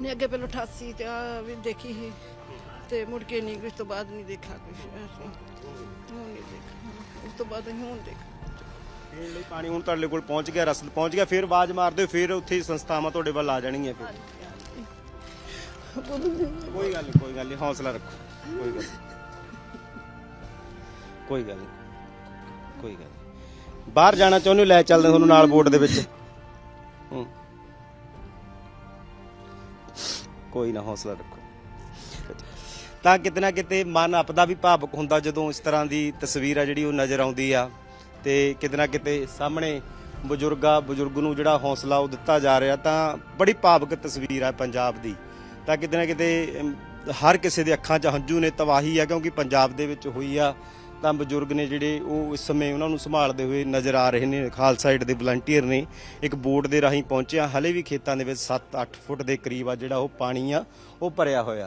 ਨੇ ਅੱਗੇ ਪਹਿਲਾਂ 88 ਤੇ ਆ ਵੀ ਦੇਖੀ ਸੀ ਤੇ ਮੁੜ ਕੇ ਨਹੀਂ ਉਸ ਤੋਂ ਬਾਅਦ ਨਹੀਂ ਦੇਖਾ ਕੁਝ ਹੁਣ ਨਹੀਂ ਦੇਖਾ ਉਸ ਤੋਂ ਬਾਅਦ ਅਸੀਂ ਹੁਣ ਦੇਖਾ ਪੀਣ ਲਈ ਪਾਣੀ ਹੁਣ ਤੁਹਾਡੇ ਕੋਲ ਪਹੁੰਚ ਗਿਆ ਰਸਲ ਪਹੁੰਚ ਗਿਆ ਫਿਰ ਆਵਾਜ਼ ਮਾਰਦੇ ਹੋ, ਫਿਰ ਉੱਥੇ ਹੀ ਸੰਸਥਾਵਾਂ ਤੁਹਾਡੇ ਵੱਲ ਆ ਜਾਣਗੀਆਂ ਫਿਰ। ਕੋਈ ਗੱਲ ਨਹੀਂ ਕੋਈ ਗੱਲ ਨਹੀਂ ਹੌਸਲਾ ਰੱਖੋ। ਕੋਈ ਗੱਲ ਨੀ। ਕੋਈ ਗੱਲ ਨਹੀਂ ਕੋਈ ਗੱਲ ਨੀ। ਬਾਹਰ ਜਾਣਾ ਚਾਹੁੰਦੇ ਹੋ ਲੈ ਚੱਲਦੇ ਤੁਹਾਨੂੰ ਨਾਲ ਬੋਟ ਦੇ ਵਿੱਚ। ਹੂੰ। ਕੋਈ ਨਾ ਹੌਸਲਾ ਰੱਖੋ। ਤਾਂ ਕਿਤੇ ਨਾ ਕਿਤੇ ਮਨ ਆਪਦਾ ਵੀ ਭਾਵਕ ਹੁੰਦਾ ਜਦੋਂ ਇਸ ਤਰ੍ਹਾਂ ਦੀ ਤਸਵੀਰ ਆ ਜਿਹੜੀ ਉਹ ਨਜ਼ਰ ਆਉਂਦੀ ਆ। ਤੇ ਕਿਤੇ ਨਾ ਕਿਤੇ ਸਾਹਮਣੇ ਬਜ਼ੁਰਗਾ, ਬਜ਼ੁਰਗ ਨੂੰ ਜਿਹੜਾ ਹੌਸਲਾ ਉਹ ਦਿੱਤਾ ਜਾ ਰਿਹਾ ਤਾਂ ਬੜੀ ਭਾਵਕ ਤਸਵੀਰ ਆ ਪੰਜਾਬ ਦੀ। ਤਾਂ ਕਿਤੇ ਨਾ ਕਿਤੇ ਹਰ ਕਿਸੇ ਦੇ ਅੱਖਾਂ 'ਚ ਹੰਝੂ ਨੇ ਤਬਾਹੀ ਆ ਕਿਉਂਕਿ ਪੰਜਾਬ ਦੇ ਵਿੱਚ ਹੋਈ ਆ ਤਾਂ ਬਜ਼ੁਰਗ ਨੇ ਜਿਹੜੇ ਉਹ ਇਸ ਸਮੇਂ ਉਹਨਾਂ ਨੂੰ ਸੰਭਾਲਦੇ ਹੋਏ ਨਜ਼ਰ ਆ ਰਹੇ ਨੇ। ਖਾਲਸਾ ਏਡ ਦੇ ਵਲੰਟੀਅਰ ਨੇ ਇੱਕ ਬੋਟ ਦੇ ਰਾਹੀਂ ਪਹੁੰਚਿਆ। ਹਲੇ ਵੀ ਖੇਤਾਂ ਦੇ ਵਿੱਚ 7-8 ਫੁੱਟ ਦੇ ਕਰੀਬ ਆ ਜਿਹੜਾ ਉਹ ਪਾਣੀ ਆ, ਉਹ ਭਰਿਆ ਹੋਇਆ।